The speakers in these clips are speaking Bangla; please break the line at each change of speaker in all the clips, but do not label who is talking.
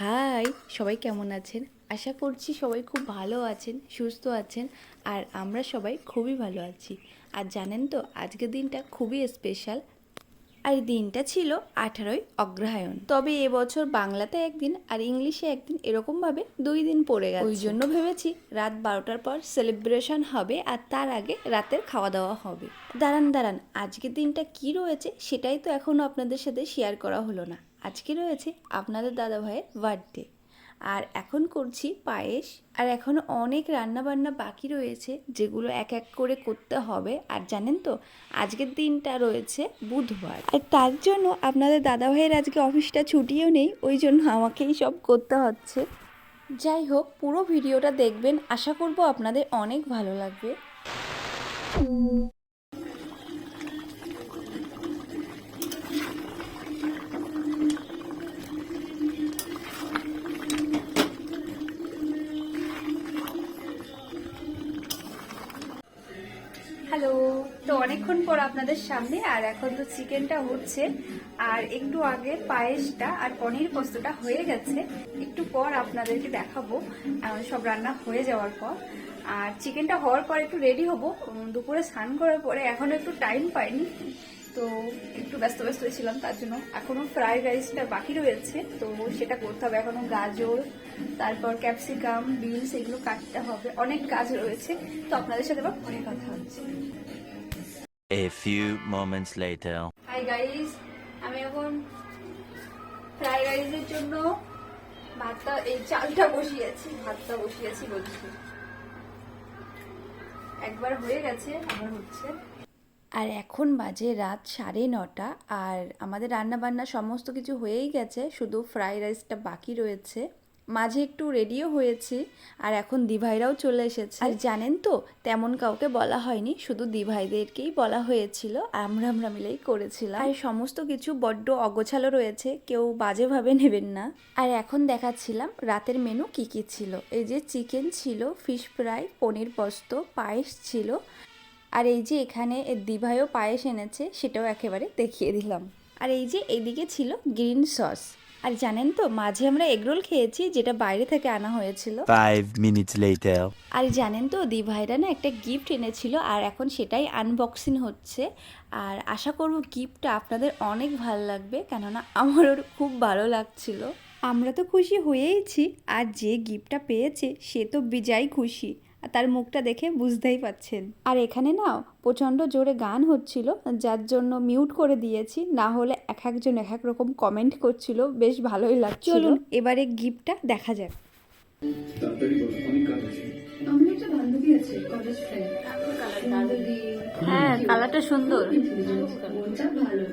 হাই, সবাই কেমন আছেন? আশা করছি সবাই খুব ভালো আছেন, সুস্থ আছেন, আর আমরা সবাই খুবই ভালো আছি। আর জানেন তো, আজকের দিনটা খুবই স্পেশাল আর দিনটা ছিল আঠারোই অগ্রহায়ণ। তবে এবছর বাংলাতে একদিন আর ইংলিশে একদিন এরকমভাবে দুই দিন পড়ে গেছে। ওই জন্য ভেবেছি রাত বারোটার পর সেলিব্রেশন হবে আর তার আগে রাতের খাওয়া দাওয়া হবে। দাঁড়ান দাঁড়ান, আজকের দিনটা কি রয়েছে সেটাই তো এখনও আপনাদের সাথে শেয়ার করা হলো না। আজকে রয়েছে আপনাদের দাদা ভাইয়ের বার্থডে আর এখন করছি পায়েস। আর এখনও অনেক রান্না বান্না বাকি রয়েছে, যেগুলো এক এক করে করতে হবে। আর জানেন তো, আজকের দিনটা রয়েছে বুধবার। আর তার জন্য আপনাদের দাদা ভাইয়ের আজকে অফিসটা ছুটিও নেই, ওই জন্য আমাকেই সব করতে হচ্ছে। যাই হোক, পুরো ভিডিওটা দেখবেন। আশা করব আপনাদের অনেক ভালো লাগবে। হ্যালো। তো অনেকক্ষণ পর আপনাদের সামনে, আর এখন তো চিকেনটা হচ্ছে, আর একটু আগে পায়েসটা আর পনির পোস্তটা হয়ে গেছে। একটু পর আপনাদেরকে দেখাবো সব রান্না হয়ে যাওয়ার পর। আর চিকেনটা হওয়ার পর একটু রেডি হব। দুপুরে স্নান করার পরে এখনও একটু টাইম পাইনি। তো একটু ব্যস্ত ব্যস্ত ছিলাম তার জন্য এখনও ফ্রাইড রাইসটা বাকি রয়েছে। তো সেটা করতে হবে এখনও গাজর তারপর ক্যাপসিকাম বিনস এগুলো কাটতে হবে। অনেক কাজ রয়েছে তো আপনাদের সাথে আবার পরে কথা হচ্ছে।
A few moments later.
Hi guys আমি এখন ফ্রাইড রাইসের জন্য ভাতটা এই চালটা বসিয়েছি ভাতটা বসিয়েছি বলছি। একবার হয়ে গেছে আবার হচ্ছে। আর এখন বাজে রাত সাড়ে নটা আর আমাদের রান্না বান্না সমস্ত কিছু হয়েই গেছে শুধু ফ্রাইড রাইসটা বাকি রয়েছে। মাঝে একটু রেডিও হয়েছি আর এখন দিভাইরাও চলে এসেছে। আর জানেন তো তেমন কাউকে বলা হয়নি শুধু দিভাইদেরকেই বলা হয়েছিল আমরা আমরা মিলেই করেছিলাম। আর সমস্ত কিছু বড্ড অগোছালো রয়েছে কেউ বাজেভাবে নেবেন না। আর এখন দেখাচ্ছিলাম রাতের মেনু কি কি ছিল। এই যে চিকেন ছিল ফিশ ফ্রাই পনির পোস্ত পায়েস ছিল আর এই যে এখানে দিভাইও পায়েস এনেছে সেটাও একেবারে দেখিয়ে দিলাম। আর এই যে এইদিকে ছিল গ্রিন সস। আর জানেন তো মাঝে আমরা এগরোল খেয়েছি যেটা বাইরে থেকে আনা হয়েছিল. আর জানেন তো দি ভাইরা না একটা গিফট এনেছিল আর এখন সেটাই আনবক্সিং হচ্ছে। আর আশা করব গিফটটা আপনাদের অনেক ভালো লাগবে কেননা আমারও খুব ভালো লাগছিল। আমরা তো খুশি হয়েইছি আর যে গিফটটা পেয়েছে সে তো বিজয় খুশি। আর তার মুখটা দেখে বুঝতেই পাচ্ছেন আর এখানে না প্রচণ্ড জোরে গান হচ্ছিল যার জন্য মিউট করে দিয়েছি না হলে এক একজন এক এক রকম কমেন্ট করছিল বেশ ভালোই লাগছিল। চলুন এবারে গিফটটা দেখা যাক। হ্যাঁ কালারটা সুন্দর।
ভালো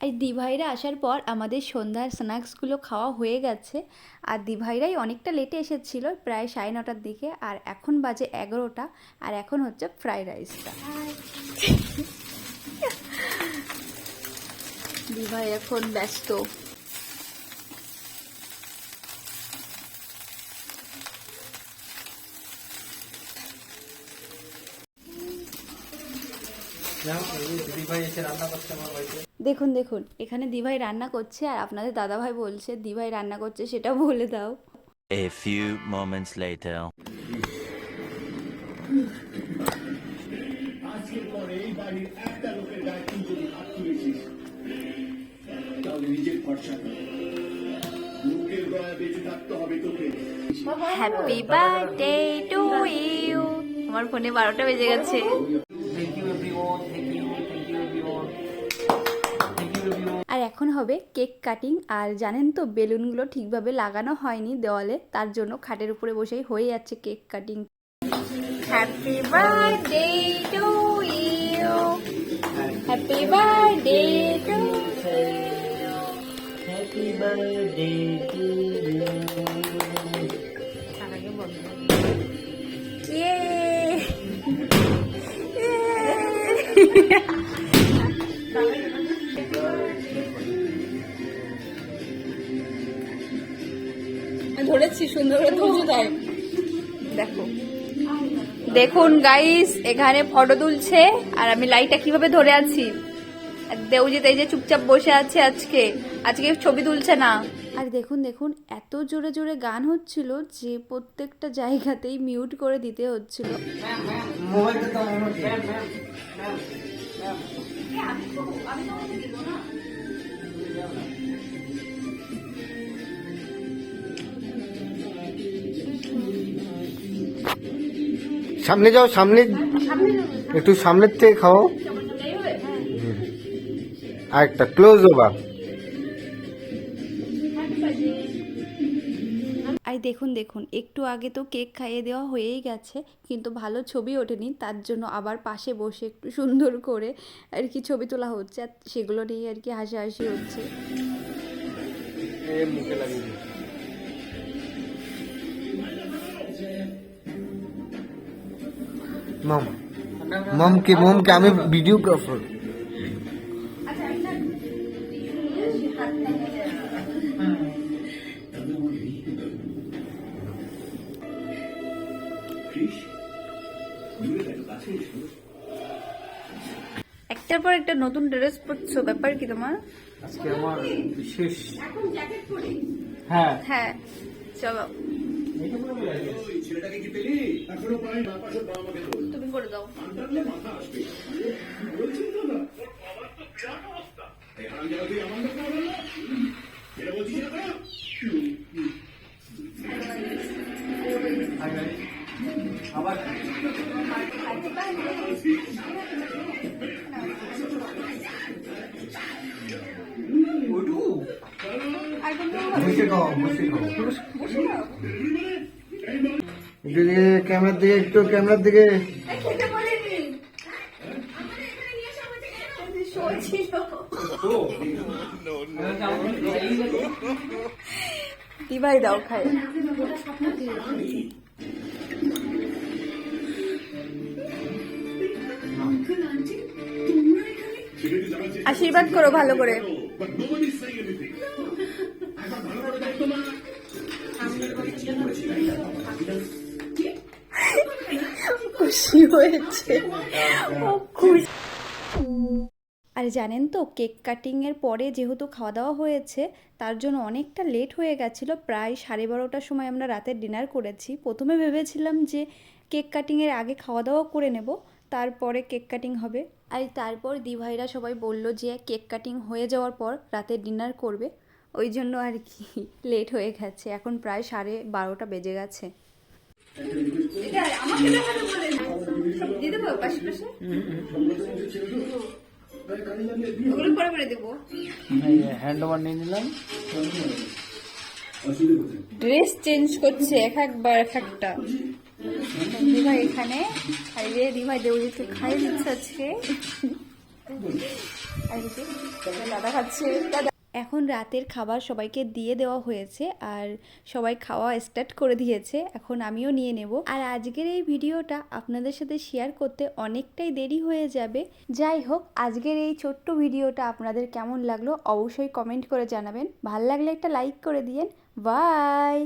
আরে
দিভাইরা আসার পর আমাদের সন্ধ্যার স্ন্যাক্সগুলো খাওয়া হয়ে গেছে। আর দিভাইরাই অনেকটা লেটে এসেছিল প্রায় সাড়ে নটার দিকে। আর এখন বাজে এগারোটা আর এখন হচ্ছে ফ্রাইড রাইসটা দিভাই এখন ব্যস্ত। দেখুন দেখুন এখানে দিভাই রান্না করছে আর আপনাদের দাদাভাই বলছে দিভাই রান্না করছে সেটা বলে দাও।
A few moments later.
Happy birthday to you আমার ফোনে বারোটা বেজে গেছে। আর এখন হবে কেক কাটিং। আর জানেন তো বেলুনগুলো ঠিকভাবে লাগানো হয়নি দেওয়ালে তার জন্য খাটের উপরে বসেই হয়ে যাচ্ছে cake cutting. Happy birthday to you happy birthday to
Happy birthday to you.
ধরেছি সুন্দর করে দেখো। দেখুন গাইস এখানে ফটো তুলছে আর আমি লাইটটা কীভাবে ধরে আছি? আর দেউজিৎ এই যে চুপচাপ বসে আছে আজকে। আজকে ছবি তুলছে না। আর দেখুন দেখুন এত জোরে জোরে গান হচ্ছিল যে প্রত্যেকটা জায়গাতেই মিউট করে দিতে হচ্ছিল।
মোবাইলটা
সামনে যাও সামনে। একটু সামনের থেকে খাও। আর একটা ক্লোজ ওবা
আর দেখুন দেখুন একটু আগে তো কেক খাইয়ে দেওয়া হয়েই গেছে কিন্তু ভালো ছবি ওঠেনি তার জন্য আবার পাশে বসে একটু সুন্দর করে আর কি ছবি তোলা হচ্ছে আর সেগুলো নিয়ে আর কি হাসাহাসি হচ্ছে।
মম মম কে মম কে আমি ভিডিওগ্রাফার
একটার পর একটা নতুন ড্রেস পরছো ব্যাপার কি তোমার?
আজকে আমার বিশেষ হ্যাঁ।
হ্যাঁ চলো।
ছেলেটাকে কি পেলি এখনও পাই না পাশে বা আমাকে বল
তুমি করে দাও
আনটারলে মাথা আসবে বলছি তো না এই হারামজাদা তুই আমার নাম বলল এটা বলছিস না
আবার ওটু
ক্যামেরার দিকে একটু ক্যামেরার দিকে।
দিভাই দাও খাই। আশীর্বাদ করো ভালো করে।
but
খুশি হয়েছে। ও খুশি আর জানেন তো কেক কাটিংয়ের পরে যেহেতু খাওয়া দাওয়া হয়েছে তার জন্য অনেকটা লেট হয়ে গেছিল। প্রায় সাড়ে বারোটার সময় আমরা রাতের ডিনার করেছি। প্রথমে ভেবেছিলাম যে কেক কাটিংয়ের আগে খাওয়া দাওয়া করে নেব তারপরে কেক কাটিং হবে। আর তারপর দিভাইরা সবাই বলল যে কেক কাটিং হয়ে যাওয়ার পর রাতের ডিনার করবে। ওই জন্য আর কি লেট হয়ে গেছে। এখন প্রায় সাড়ে বারোটা বেজে গেছে। দিয়ে দেবো পাশে পাশে? ওগুলো পরে পরে দেবো।
হ্যান্ড ওভার নিয়ে নিলাম।
ড্রেস চেঞ্জ করছে এক একবার এক একটা। দিভাই এখানে খাইয়ে দিভাই দেউজিকে খাইয়ে দিচ্ছে আজকে। আর দাদা খাচ্ছে। দাদা এখন রাতের খাবার সবাইকে দিয়ে দেওয়া হয়েছে আর সবাই খাওয়া স্টার্ট করে দিয়েছে, এখন আমিও নিয়ে নেব। আর আজকের এই ভিডিওটা আপনাদের সাথে শেয়ার করতে অনেকটাই দেরি হয়ে যাবে। যাই হোক, আজকের এই ছোট্ট ভিডিওটা আপনাদের কেমন লাগল অবশ্যই কমেন্ট করে জানাবেন। ভালো লাগলে একটা লাইক করে দিয়েন। বাই